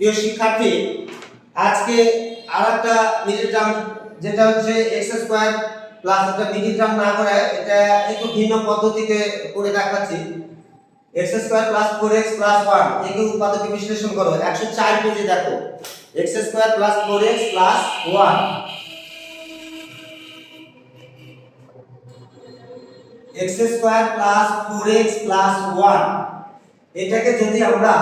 প্রিয় শিক্ষার্থী, আজকে আর একটা মিডিল টার্ম, যেটা হচ্ছে এক্স স্কোয়ার প্লাস একটা মিডিল টার্ম না করে, এটা একটু ভিন্ন পদ্ধতিতে করে দেখাচ্ছি। X square plus four x plus one একে উৎপাদকে বিশ্লেষণ করো। একশো চার পেজে দেখো। X square plus four x plus one x square plus four x plus one এটাকে যদি আমরা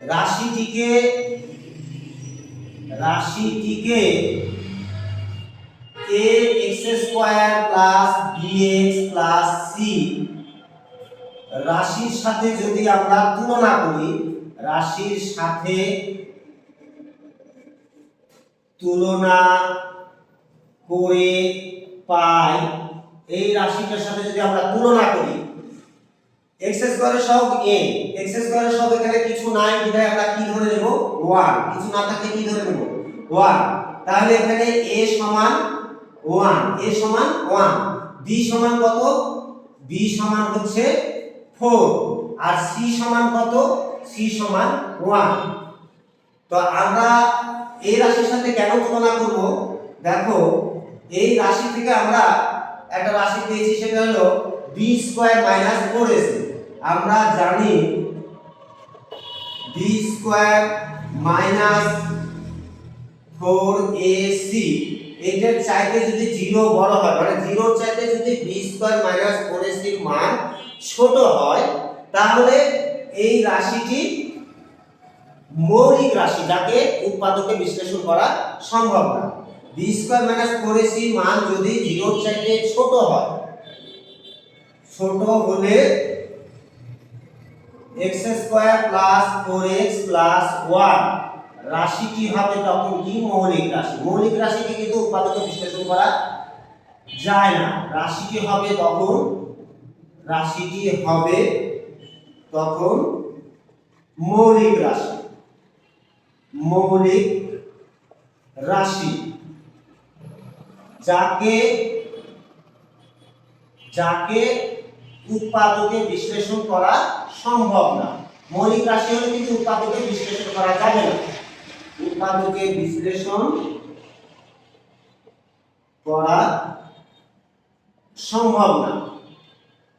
রাশিটিকে রাশিটিকে a x square plus bx plus c রাশির সাথে যদি আমরা তুলনা করি, রাশির সাথে তুলনা করে পাই, এই রাশিটার সাথে যদি আমরা তুলনা করি এক্স স্কোয়ারের সহগ এ এক্স স্কোয়ারের সহগ এখানে কিছু নাই, বিধায় আমরা কি ধরে নেব? 1 কিছু না থাকলে কি ধরে নেব? 1 তাহলে এখানে a সমান 1 a সমান 1 b সমান কত? B সমান হচ্ছে 4 আর c সমান কত? C সমান 1 তো আমরা এই রাশির সাথে কেন তুলনা করব? দেখো, এই রাশি থেকে আমরা একটা রাশি পেয়েছি, সেটা হলো b স্কয়ার মাইনাস 4ac আমরা জানি বি স্কয়ার মাইনাস 4ac এটার চাইতে যদি জিরো বড় হয় মানে 0 এর চাইতে যদি বি স্কয়ার মাইনাস 4ac এর মান ছোট হয়, তাহলে এই রাশিটি মৌলিক রাশি, যাকে উৎপাদকে বিশ্লেষণ করা সম্ভব না। B square minus four 4ac মান যদি জিরোর চাইতে ছোট হয়, ছোট হলে x square plus 4x plus 1 রাশি কি হবে তখন কি? মৌলিক রাশি। মৌলিক রাশিকে কিন্তু উৎপাদকে বিশ্লেষণ করা যায় না। রাশিটি হবে তখন? রাশিটি হবে তখন? মৌলিক রাশি। মৌলিক রাশি। যাকে যাকে উৎপাদকে বিশ্লেষণ করা সম্ভব না। মৌলিক রাশি হলে কিন্তু উৎপাদকে বিশ্লেষণ করা যাবে না। উৎপাদকে বিশ্লেষণ করা সম্ভব না।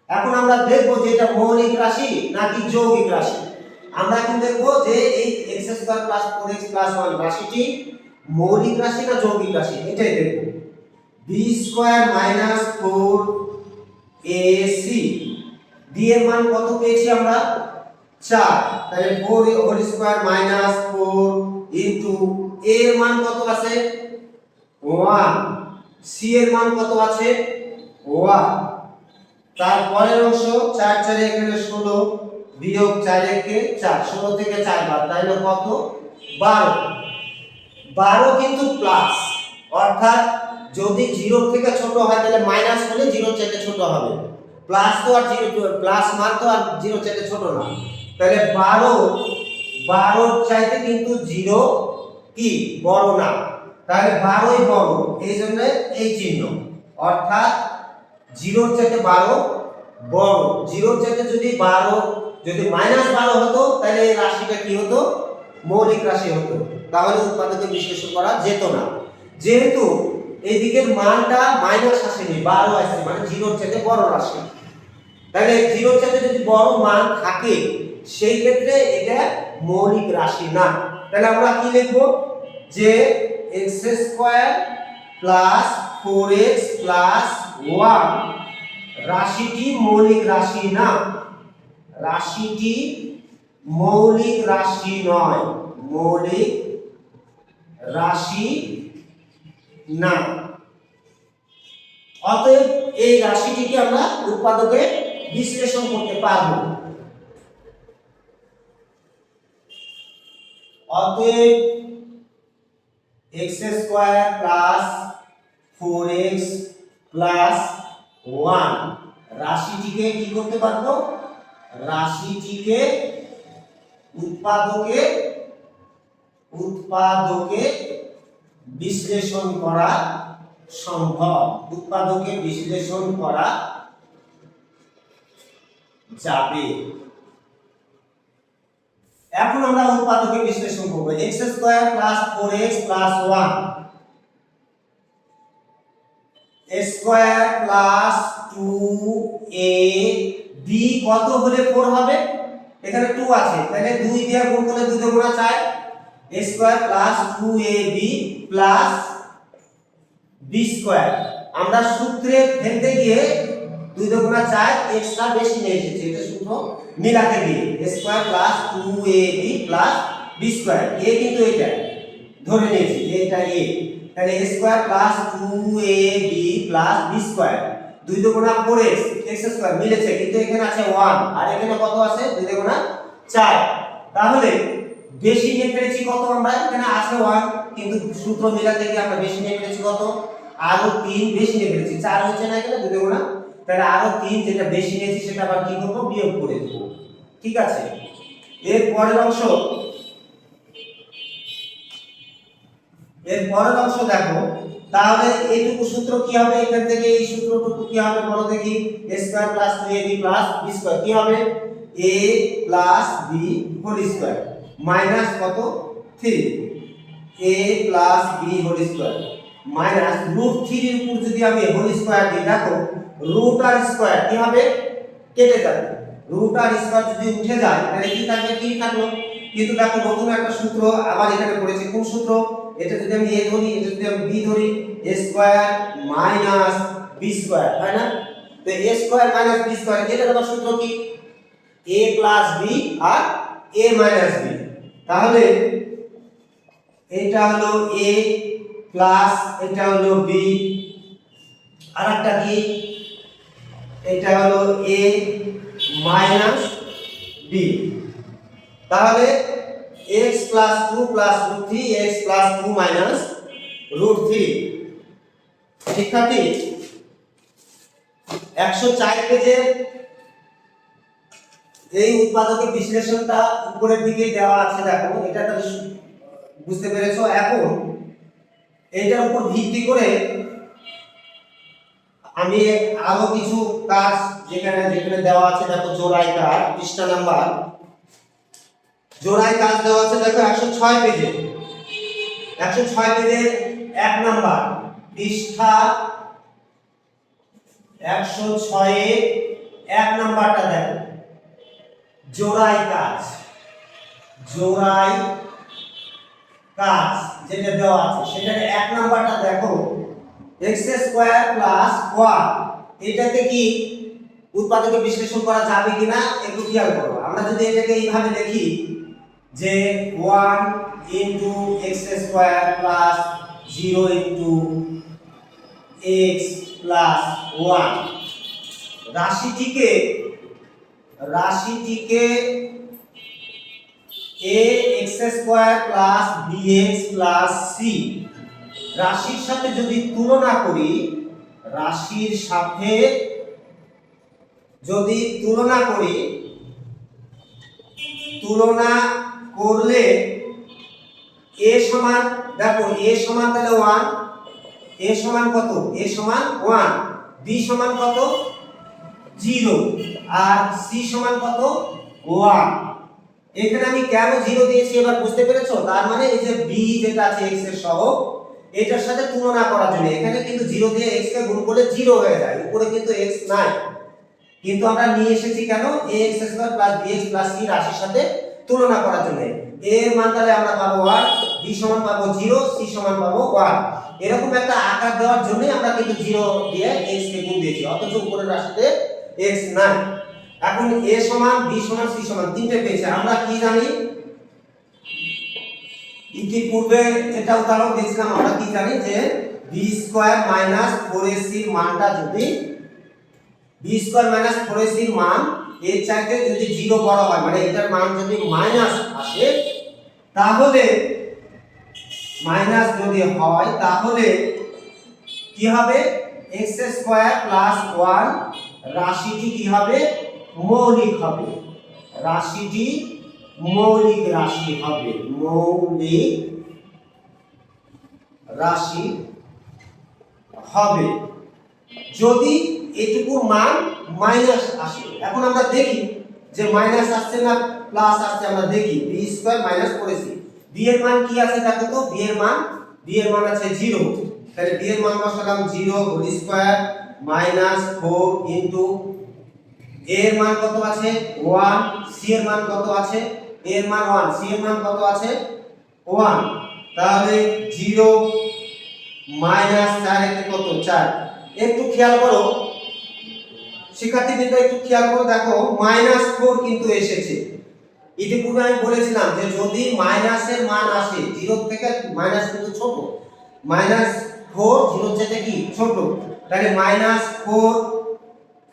এখন আমরা দেখব যে এটা মৌলিক রাশি নাকি যৌগিক রাশি। আমরা এখন দেখব যে এই x square plus 4x plus 1 রাশিটি মৌলিক রাশি না যৌগিক রাশি? এটাই দেখব। b square minus 4ac d এর মান কত পেয়েছি আমরা? 4 তাহলে 4 whole square minus 4 into a এর মান কত আছে? 1 c এর মান কত আছে? 1 তারপরের অংশ 4 4 এখানে 16 বিয়োগ 4 একে 4 16 থেকে 4 বাদ তাহলে কত? 12 12 কিন্তু প্লাস অর্থাৎ যদি 0 থেকে ছোট হয়, তাহলে মাইনাস হলে 0 চাইতে ছোট হবে। প্লাস তো আর 0 প্লাস মান তো আর 0 চাইতে ছোট না। তাহলে 12 12 চাইতে কিন্তু 0 কি? বড় না। তাহলে 12ই বড়, এই জন্য এই চিহ্ন। অর্থাৎ জিরোর চাইতে বারো বড়। জিরোর চাইতে যদি বারো, যদি মাইনাস বারো হতো, তাহলে এই রাশিটা কি হতো? মৌলিক রাশি হতো। তাহলে উৎপাদকে বিশ্লেষণ করা যেত না। যেহেতু এই দিকের মানটা মাইনাস আসেনি, বারো আসে মানে জিরোর চাইতে বড় রাশি। তাহলে জিরো চাইতে যদি বড় মান থাকে, সেই ক্ষেত্রে এটা মৌলিক রাশি না। তাহলে আমরা কি লিখব? যে x square plus four x plus one রাশিটি মৌলিক রাশি না। রাশিটি মৌলিক রাশি নয়, মৌলিক রাশি না। অতএব এই রাশিটিকে আমরা উৎপাদকে বিশ্লেষণ করতে পারব। অতএব x square plus four x plus one. রাশিটিকে কি করতে পারব? রাশিটিকে উৎপাদকে উৎপাদকে বিশ্লেষণ করা সম্ভব। উৎপাদকে বিশ্লেষণ করা যাবে এখন আমরা উৎপাদকের বিশ্লেষণ করব। x square plus 4x plus 1 square plus 2a b কত হলে 4 হবে? এখানে 2 আছে। তাহলে 2 দিয়ে গুণ করলে 2 দিয়ে গুণা 4 a square plus 2ab plus b square আমরা সূত্রে ফেলতে গিয়ে 2 দিয়ে গুণা 4 এক্সট্রা বেশি নিয়ে এসেছে, এটা সূত্র মিলাতে a square plus 2ab plus b square a কিন্তু এটা, ধরে নিয়েছি এটা a তাহলে a square plus 2ab plus b square 2 দুগুণা 4x x স্কয়ার মিলেছে, কিন্তু এখানে আছে 1 আর এখানে কত আছে? 2 দুগুণা 4 তাহলে বেশি নিয়ে ফেলেছি কত আমরা? এখানে আছে 1 কিন্তু সূত্র মিলাতে গিয়ে আমরা বেশি নিয়ে ফেলেছি কত? আরও 3 বেশি নিয়ে ফেলেছি। 4 হচ্ছে না এখানে 2 দুগুণা তাহলে আরও 3 যেটা বেশি নিয়েছি সেটা আবার কি করব? বিয়োগ করে দেব। ঠিক আছে? এর পরের অংশ। এর পরের অংশ দেখো। তাহলে এইটুকু সূত্র কি হবে? এখান থেকে এই সূত্রটুকু কি হবে বলো দেখি। a square plus 2ab plus b square কি হবে? a plus b whole square minus কত? 3 a plus b whole square minus root 3 এর উপর যদি আমি হোল স্কয়ার দিই, দেখো রুট আর স্কয়ার কি হবে? কেটে যাবে। রুট আর স্কয়ার যদি উঠে যায়, তাহলে কি থাকবে? কি থাকল? কিন্তু দেখো, নতুন একটা সূত্র আবার এখানে পড়েছে। কোন সূত্র? এটা যদি আমি a ধরি, এটা যদি আমি b ধরি, a square minus b square তাই না? তো a square minus b square এটা আবার সূত্র কি? a প্লাস b আর a মাইনাস b তাহলে এটা হলো a প্লাস এটা হলো b আরেকটা কি? এটা হলো a মাইনাস b তাহলে x plus two plus root three x plus two minus root three শিক্ষার্থী, একশো চার পেজের এই উৎপাদকের বিশ্লেষণটা উপরের দিকে দেওয়া আছে, দেখো, এটা তাহলে বুঝতে পেরেছ? এখন, এটার উপর ভিত্তি করে আমি আরও কিছু কাজ যেখানে যেখানে দেওয়া আছে, দেখো জোড়াই কাজ, পৃষ্ঠা নাম্বার। জোড়ায় কাজ দেওয়া আছে, দেখো একশো ছয় পেজে। একশো ছয় পেজের এক নাম্বার, পৃষ্ঠা একশো ছয়ে এক নাম্বারটা দেখো। জোড়াই কাজ। জোড়াই কাজ যেটা দেওয়া আছে, সেখানে এক নাম্বারটা দেখো। X square plus one. এটাকে কি উৎপাদকে বিশ্লেষণ করা যাবে কিনা একটু খেয়াল করো। আমরা যদি এটাকে এইভাবে দেখি যে one into x square plus zero into x plus one. রাশিটিকে রাশিটিকে a x square plus b x plus c রাশির সাথে যদি তুলনা করি, রাশির সাথে যদি তুলনা করি, তুলনা করলে এ সমান, দেখো, এ সমান তাহলে ওয়ান এ সমান কত? এ সমান ওয়ান বি সমান কত? জিরো আর সি সমান কত? ওয়ান এখানে আমি কেন জিরো দিয়েছি এবার বুঝতে পেরেছ? তার মানে এই যে বি যেটা আছে এক্সের সহ এটার সাথে তুলনা করার জন্য। এখানে কিন্তু জিরো দিয়ে এক্স কে গুণ করলে জিরো হয়ে যায়। উপরে কিন্তু এক্স নাই। কিন্তু আমরা নিয়ে এসেছি কেন? a x square plus bx plus c রাশির সাথে তুলনা করার জন্য। a এর মান তাহলে আমরা পাবো 1 বি সমান পাবো জিরো সি সমান পাবো 1 এরকম একটা আকার দেওয়ার জন্য আমরা কিন্তু 0 দিয়ে x কে গুণ দিয়েছি। অথচ উপরের রাশিতে x নাই। এখন এ সমান বি সমান সি সমান, তিনটে পেয়েছে। আমরা কি জানি? ইতিপূর্বে যেটা উদাহরণ দিয়েছিলাম, আমরা কি জানি যে b স্কয়ার মাইনাস 4ac এর মানটা যদি বি স্কয়ার মাইনাস ফোর এর মান এর চাইতে যদি জিরো বড় হয় মানে এটার মান যদি মাইনাস আসে, তাহলে মাইনাস যদি হয়, তাহলে কি হবে? এক্স স্কয়ার প্লাস ওয়ান রাশিটি কি হবে? মৌলিক হবে। রাশিটি মৌলিক রাশি হবে। মৌলিক রাশি হবে। যদি এটুকু মান মাইনাস আসে, এখন আমরা দেখি যে মাইনাস আসছে না প্লাস আসছে, আমরা দেখি বি স্কয়ার মাইনাস করেছি। বি এর মান কি আছে দেখো তো বি এর মান বি এর মান আছে 0 তাহলে বি এর মান বসালাম 0 হোল স্কয়ার মাইনাস 4 ইনটু এর মান কত আছে? 1 সি এর মান কত আছে? এর মান 1 সি এর মান কত আছে? 1 তাহলে 0 মাইনাস 4 একে কত? 4 একটু খেয়াল করো। শিক্ষার্থীবৃন্দ, একটু খেয়াল করো, দেখো মাইনাস ফোর কিন্তু এসেছে। ইতিপূর্বে আমি বলেছিলাম যে যদি মাইনাসের মান আসে জিরো থেকে মাইনাস কিন্তু ছোট। মাইনাস ফোর জিরো চাইতে কি? ছোট। তাহলে মাইনাস ফোর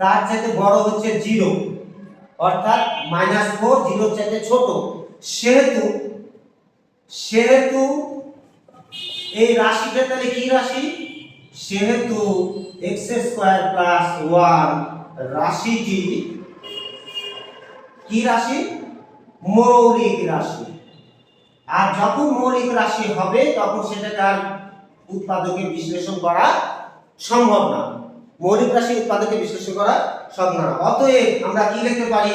তার চাইতে বড় হচ্ছে জিরো অর্থাৎ মাইনাস ফোর জিরো চাইতে ছোট। সেহেতু সেহেতু এই রাশিটা তাহলে কি রাশি? সেহেতু এক্স স্কোয়ার প্লাস ওয়ান রাশিটি কি রাশি? মৌলিক রাশি। আর যখন মৌলিক রাশি হবে, তখন সেটাকে আর উৎপাদকে বিশ্লেষণ করা সম্ভব না। মৌলিক রাশি উৎপাদকে বিশ্লেষণ করা সম্ভব অতএব আমরা কি লিখতে পারি?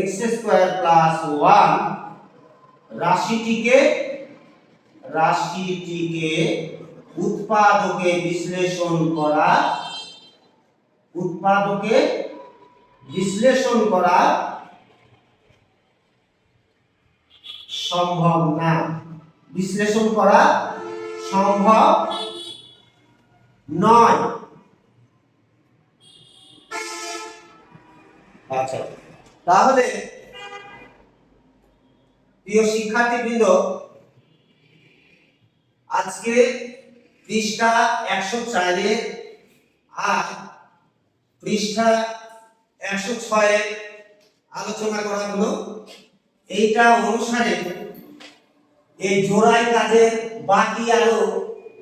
এক্স স্কোয়ার প্লাস ওয়ান রাশিটিকে রাশিটিকে উৎপাদকে বিশ্লেষণ করা, উৎপাদকে বিশ্লেষণ করা সম্ভব না। বিশ্লেষণ করা সম্ভব নয়। আচ্ছা তাহলে প্রিয় শিক্ষার্থীবৃন্দ, আজকে পৃষ্ঠা একশো চারে আর পৃষ্ঠা একশো ছয়ে আলোচনা করা হলো। এইটা অনুসারে এই জোড়াই কাজের বাকি আরও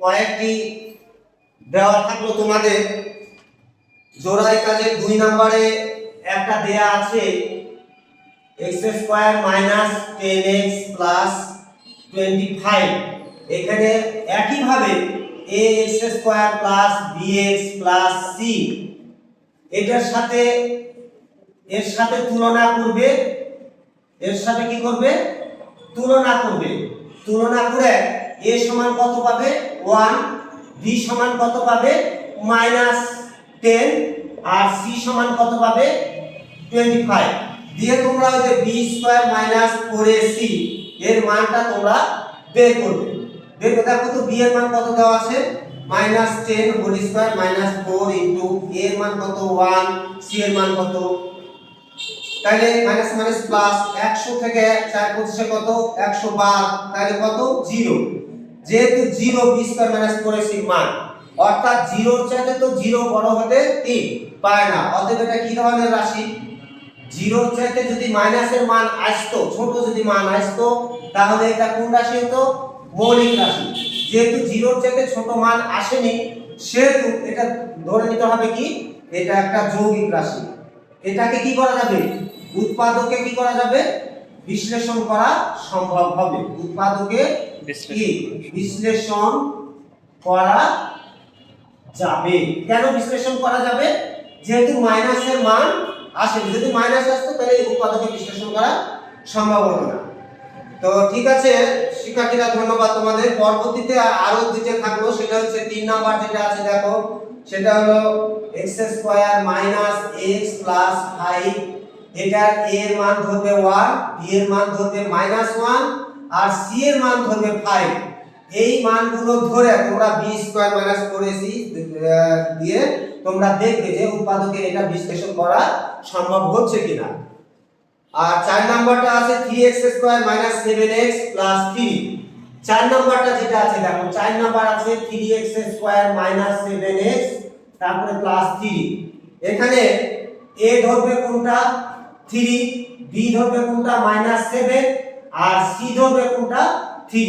কয়েকটি দেওয়া থাকল তোমাদের। জোড়াই কাজের দুই নম্বরে একটা দেয়া আছে x square minus ten x plus twenty five এখানে একইভাবে a x square plus b x plus c এটার সাথে, এর সাথে তুলনা করবে, এর সাথে কি করবে? তুলনা করবে। তুলনা করে এ সমান কত পাবে? ওয়ান বি সমান কত পাবে? মাইনাস টেন আর সি সমান কত পাবে? টোয়েন্টি ফাইভ দিয়ে তোমরা ওই যে b square minus four c এর মানটা তোমরা বের করবে। বের করে দেখো বি এর মান কত দেওয়া আছে? Minus ten whole square minus four into এর মান কত? ওয়ান সি এর মান কত? তাহলে মাইনাস মাইনাস প্লাস একশো থেকে চার পঁচিশে কত? একশো বার। তাহলে কত? জিরো যেহেতু zero b square minus four মান, অর্থাৎ জিরোর চাইতে তো জিরো বড় হতে তিন। পায় না। অতএব এটা কি ধরনের রাশি? জিরোর চাইতে যদি মাইনাসের মান আসতো, ছোট যদি মান আসতো, তাহলে এটা কোন রাশি হতো? মৌলিক রাশি। যেহেতু জিরোর চাইতে ছোট মান আসেনি, সেহেতু এটা ধরে নিতে হবে কি? এটা একটা যৌগিক রাশি। এটাকে কি করা যাবে? উৎপাদকে কি করা যাবে? বিশ্লেষণ করা সম্ভব হবে। উৎপাদকে বিশ্লেষণ করা যাবে। কেন বিশ্লেষণ করা যাবে? যেহেতু মাইনাসের মান আসে যদি মাইনাস আসতো তাহলে এই উৎপাদকে বিশ্লেষণ করা সম্ভব হতো না। তো ঠিক আছে, শিক্ষার্থীরা ধন্যবাদ তোমাদের। পরবর্তীতে আরও দুটো থাকল, সেটা হচ্ছে তিন নাম্বার যেটা আছে, দেখো, সেটা হলো x square minus x plus five এটার a এর মান ধরবে ওয়ান বি এর মান ধরবে মাইনাস ওয়ান আর সি এর মান ধরবে ফাইভ এই মানগুলো ধরে তোমরা বি স্কোয়ার মাইনাস করেছি দিয়ে তোমরা দেখবে যে উৎপাদকের এটা বিশ্লেষণ করা সম্ভব হচ্ছে কিনা। আর চার নাম্বারটা আছে three x square minus seven x plus three চার নাম্বারটা যেটা আছে, দেখো, চার নাম্বার আছে three x square minus seven x তারপরে প্লাস থ্রি এখানে এ ধরবে কোনটা? থ্রি বি ধরবে কোনটা? মাইনাস সেভেন আর সি ধরবে কোনটা? থ্রি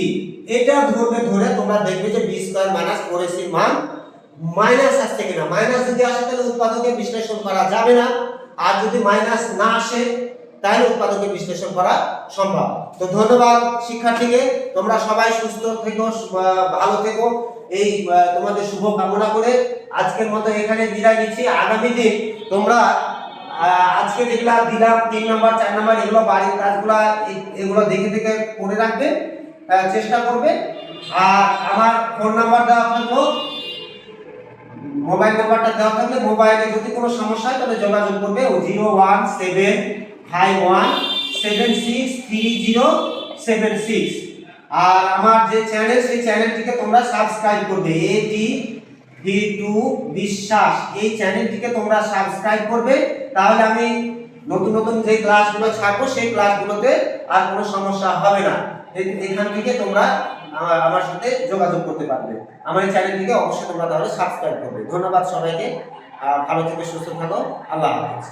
এটা ধরবে ধরে তোমরা দেখবে যে বি স্কোয়ার মাইনাস ফোর এর মান মাইনাস আসছে কিনা? মাইনাস যদি আসে, তাহলে উৎপাদকে বিশ্লেষণ করা যাবে না। আর যদি মাইনাস না আসে, তাহলে উৎপাদকে বিশ্লেষণ করা সম্ভব। তো ধন্যবাদ শিক্ষার্থীকে। তোমরা সবাই সুস্থ থেকো ভালো থেকো। এই তোমাদের শুভ কামনা করে আজকের মতো এখানে বিদায় নিচ্ছি। আগামী দিন তোমরা আজকে যেগুলা দিলাম, তিন নাম্বার, চার নাম্বার, এগুলো বাড়ির কাজগুলা এগুলো দেখে দেখে করে রাখবে চেষ্টা করবে। আর আমার ফোন নাম্বার দেওয়া থাকল মোবাইল নাম্বারটা দেওয়া থাকলে মোবাইলে যদি কোনো সমস্যা হয় তাহলে যোগাযোগ করবে ও zero one seven five one seven six three zero seven six. আর আমার যে চ্যানেল, সেই চ্যানেলটিকে তোমরা সাবস্ক্রাইব করবে। এটি ভি টু বিশ্বাস, এই চ্যানেলটিকে তোমরা সাবস্ক্রাইব করবে। তাহলে আমি নতুন নতুন যে ক্লাসগুলো ছাড়বো, সেই ক্লাসগুলোতে আর কোনো সমস্যা হবে না। এখান থেকে তোমরা আমার সাথে যোগাযোগ করতে পারবে। আমার এই চ্যানেলটিকে অবশ্যই তোমরা তাহলে সাবস্ক্রাইব করবে। ধন্যবাদ সবাইকে। ভালো থেকে সুস্থ থাকো। আল্লাহ হাফেজ।